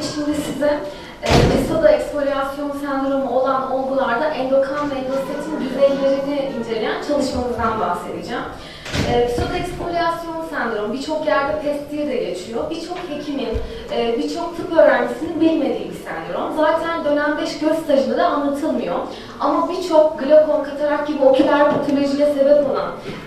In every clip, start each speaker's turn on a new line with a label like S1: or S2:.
S1: de şimdi size e, Pisoda eksfolyasyon sendromu olan olgularda endokan ve endostatin düzeylerini inceleyen çalışmamızdan bahsedeceğim. E, Pisoda eksfolyasyon sendromu birçok yerde PES diye de geçiyor. Birçok hekimin, e, birçok tıp öğrencisinin bilmediği bir sendrom. Zaten dönem 5 göz stajında da anlatılmıyor. Ama birçok glakom, katarak gibi oküler patolojiye sebep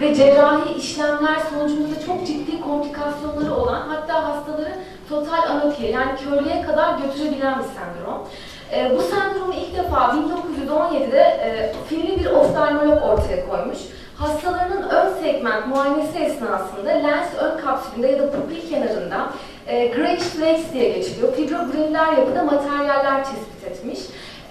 S1: ve cerrahi işlemler sonucunda da çok ciddi komplikasyonları olan hatta hastaları total anopiye yani körlüğe kadar götürebilen bir sendrom. E, bu sendromu ilk defa 1917'de e, Finli bir oftalmolog ortaya koymuş. Hastalarının ön segment muayenesi esnasında lens ön kapsülünde ya da pupil kenarında e, grayish flakes diye geçiliyor. Fibrogranüler yapıda materyaller tespit etmiş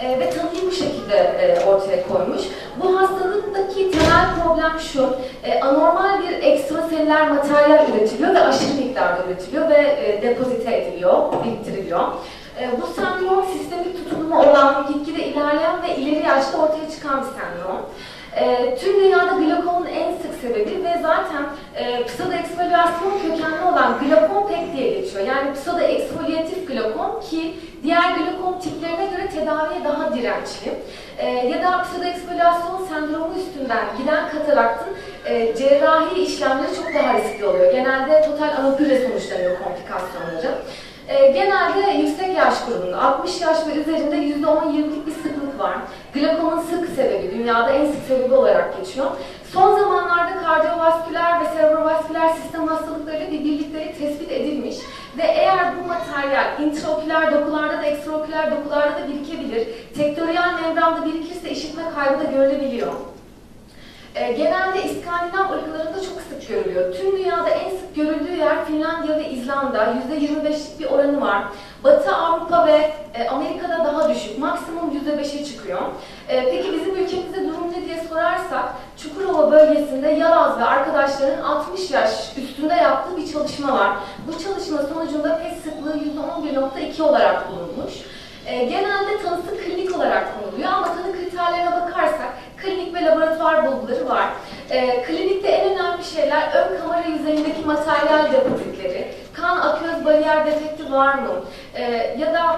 S1: e, ve tanıyı bu şekilde e, ortaya koymuş. Bu hastalıktaki temel problem şu, e, anormal bir ekstraseller materyal üretiliyor ve aşırı miktarda üretiliyor ve e, depozite ediliyor, biriktiriliyor. E, bu sendrom sistemik tutulumu olan, gitgide ilerleyen ve ileri yaşta ortaya çıkan bir sendrom. E, tüm dünyada glokomun en sık sebebi ve zaten e, pseudo eksfoliyasyon kökenli olan glokom pek diye geçiyor. Yani pseudo eksfolyatif glokom ki diğer glokom tiplerine göre tedaviye daha dirençli. E, ya da pseudo eksfoliyasyon sendromu üstünden giden kataraktın e, cerrahi işlemleri çok daha riskli oluyor. Genelde total anopüre sonuçlanıyor komplikasyonları. E, genelde yüksek yaş grubunda, 60 yaş ve üzerinde %10-20'lik bir sıklık var. Glokomun sık sebebi, dünyada en sık sebebi olarak geçiyor. Son zamanlarda kardiyovasküler ve serebrovasküler sistem hastalıklarıyla bir birlikleri tespit edilmiş ve eğer bu materyal intraoküler dokularda da ekstraoküler dokularda da birikebilir, tektoriyal membranda birikirse işitme kaybı da görülebiliyor. E, genelde İskandinav ırklarında çok sık görülüyor. Tüm dünyada en sık görüldüğü yer Finlandiya ve İzlanda. %25'lik bir oranı var. Batı Avrupa ve e, Amerika'da daha düşük. Maksimum %5'e çıkıyor. E, peki bizim ülkemizde durum ne diye sorarsak, Çukurova bölgesinde Yalaz ve arkadaşlarının 60 yaş üstünde yaptığı bir çalışma var. Bu çalışma sonucunda PET sıklığı %11.2 olarak bulunmuş. E, genelde tanısı klinik olarak konuluyor ama tanı kriterlerine bakarsak klinik ve laboratuvar bulguları var. Klinikte en önemli şeyler ön kamera yüzeyindeki materyal depozitleri, kan aköz bariyer defekti var mı? E, ya da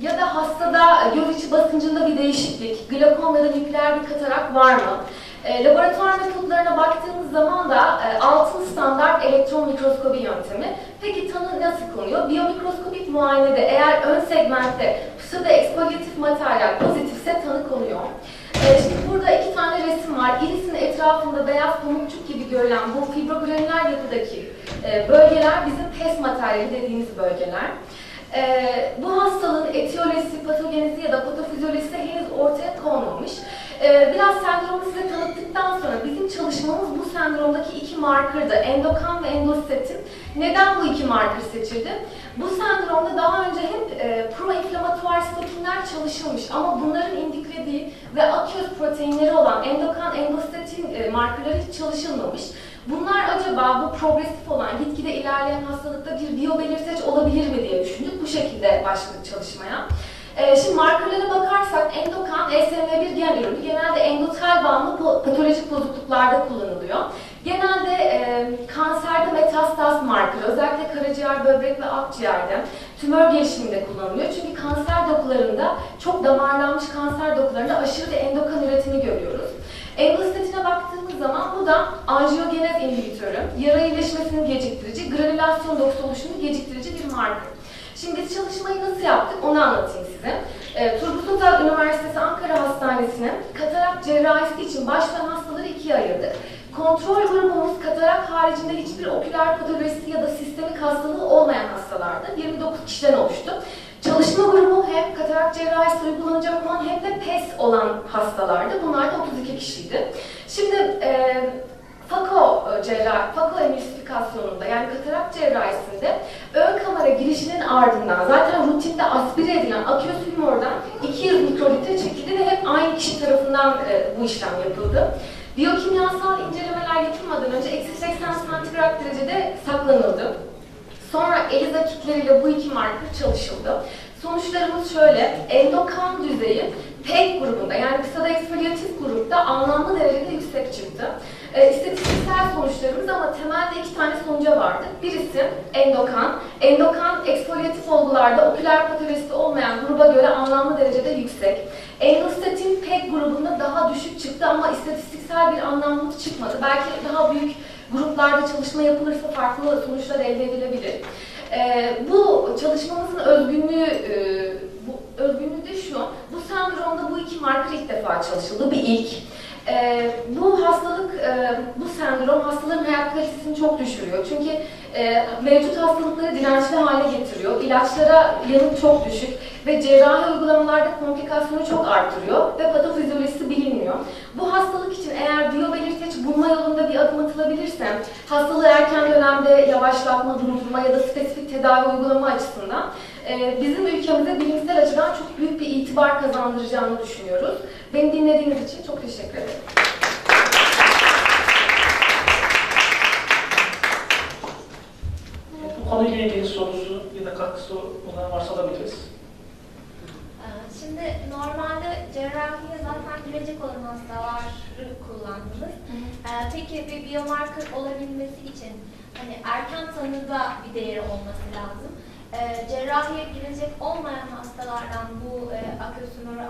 S1: ya da hastada göz içi basıncında bir değişiklik, glokom ya da nükleer bir katarak var mı? E, laboratuvar metotlarına baktığımız zaman da e, altın standart elektron mikroskobi yöntemi. Peki tanı nasıl konuyor? Biyomikroskopik muayenede eğer ön segmentte pseudo eksfolyatif materyal pozitifse tanı konuyor. E, şimdi burada var. Irisin etrafında beyaz pamukçuk gibi görülen bu fibrogranüler yapıdaki e, bölgeler bizim PES materyali dediğimiz bölgeler. Ee, bu hastalığın etiyolojisi, patogenezi ya da patofizyolojisi henüz ortaya konmamış. Ee, biraz sendromu size tanıttıktan sonra bizim çalışmamız bu sendromdaki iki markerdı. Endokan ve endostatin. Neden bu iki marker seçildi? Bu sendromda daha önce hep e, proinflamatuar stokinler çalışılmış ama bunların indiklediği ve aköz proteinleri olan endokan, endostatin e, markerları çalışılmamış. Bunlar acaba bu progresif olan, gitgide ilerleyen hastalıkta bir biyobelirteç olabilir mi diye düşündük. Bu şekilde başladık çalışmaya. Ee, şimdi markerlara bakarsak endokan ESM1 gen ürünü genelde endotel bağımlı patolojik bozukluklarda kullanılıyor. Genelde e, kanserde metastaz markeri, özellikle karaciğer, böbrek ve akciğerde tümör gelişiminde kullanılıyor. Çünkü kanser dokularında, çok damarlanmış kanser dokularında aşırı endokan üretimi görüyoruz. Endostatine baktığımız zaman bu da anjiyogenez inhibitörü, yara iyileşmesini geciktirici, granülasyon dokusu oluşumunu geciktirici bir marker. Şimdi biz çalışmayı nasıl yaptık onu anlatayım size. E, Turgut Üniversitesi Ankara Hastanesi'nin katarak cerrahisi için başvuran hastaları ikiye ayırdık. Kontrol grubumuz katarak haricinde hiçbir oküler patolojisi ya da sistemik hastalığı olmayan hastalardı. 29 kişiden oluştu. Çalışma grubu hem katarak cerrahisi uygulanacak olan hem de PES olan hastalardı. Bunlar da 32 kişiydi. Şimdi e, FAKO cerrahi, FAKO emülsifikasyonunda yani katarak cerrahisinde ön kamera girişinin ardından zaten rutinde aspire edilen aküs humordan 200 mikrolitre çekildi ve hep aynı kişi tarafından e, bu işlem yapıldı. Biyokimyasal incelemeler yapılmadan önce eksi 80 santigrat derecede saklanıldı. Sonra ELISA kitleriyle bu iki marker çalışıldı. Sonuçlarımız şöyle, endokan düzeyi PEG grubunda yani kısada eksfolyatif grupta anlamlı derecede yüksek çıktı. E, istatistiksel sonuçlarımız ama temelde iki tane sonuca vardı. Birisi endokan. Endokan eksfolyatif olgularda oküler patolojisi olmayan gruba göre anlamlı derecede yüksek. Endostatin PEG grubunda daha düşük çıktı ama istatistiksel bir anlamlılık çıkmadı. Belki daha büyük gruplarda çalışma yapılırsa farklı sonuçlar elde edilebilir. E, bu çalışmamızın özgünlüğü, e, bu özgünlüğü de şu, bu sendromda bu iki marker ilk defa çalışıldı, bir ilk. Ee, bu hastalık, e, bu sendrom hastaların hayat kalitesini çok düşürüyor. Çünkü e, mevcut hastalıkları dirençli hale getiriyor. İlaçlara yanıt çok düşük ve cerrahi uygulamalarda komplikasyonu çok artırıyor ve patofizyolojisi bilinmiyor. Bu hastalık için eğer biyobelirteç bulma yolunda bir adım atılabilirse, hastalığı erken dönemde yavaşlatma, durdurma ya da spesifik tedavi uygulama açısından e, bizim ülkemize bilimsel açıdan çok büyük bir itibar kazandıracağını düşünüyoruz. Beni dinlediğiniz için çok teşekkür ederim.
S2: Bu konuyla ilgili sorusu ya da katkısı olan varsa alabiliriz.
S3: Ee, Şimdi normalde cerrahiye girecek olan hastaları kullandınız. Ee, Peki bir biomarker olabilmesi için hani erken tanıda bir değeri olması lazım. Ee, Cerrahiye girecek olmayan hastalardan bu e,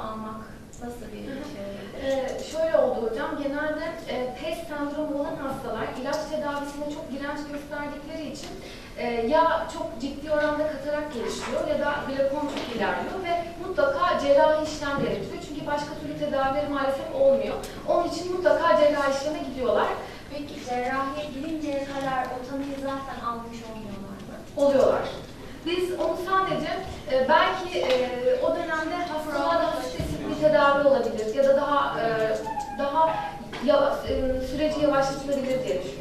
S3: almak nasıl bir şey?
S1: Ee, şöyle oldu hocam, genelde e, PES sendromu olan hastalar ilaç tedavisine çok direnç gösterdikleri için e, ya çok ciddi oranda katarak gelişiyor ya da glakom ilerliyor ve mutlaka cerrahi işlem gerekiyor. Başka türlü tedavileri maalesef olmuyor. Onun için mutlaka cerrahi işleme gidiyorlar.
S3: Peki cerrahiye girinceye kadar o tanıyı zaten almış olmuyorlar mı?
S1: oluyorlar. Biz onu sadece e, belki e, o dönemde hastalığa daha spesifik bir tedavi olabilir ya da daha e, daha yava- e, süreci yavaşlatılabilir diye düşündük.